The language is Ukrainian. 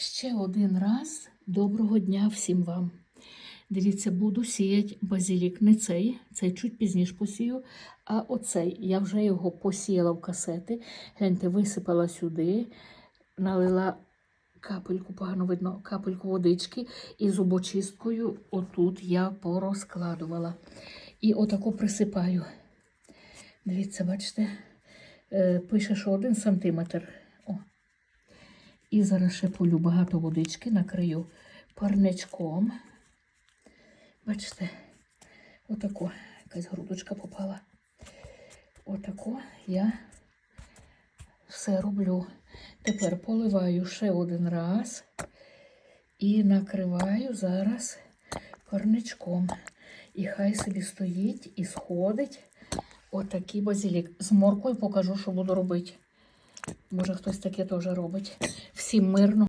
Ще один раз доброго дня всім вам. Дивіться, буду сіяти базилік. Не цей, цей чуть пізніше посію, а оцей. Я вже його посіяла в касети. Гляньте, висипала сюди, налила капельку, погано видно, капельку водички і зубочисткою отут я порозкладувала. І отаку присипаю. Дивіться, бачите, е, пише, що один сантиметр. І зараз ще багато водички, накрию парничком. Бачите, отако якась грудочка попала. Отако я все роблю. Тепер поливаю ще один раз і накриваю зараз парничком. І хай собі стоїть і сходить отакий базилік. З моркою покажу, що буду робити. Може, хтось таке теж робить. Всім мирно.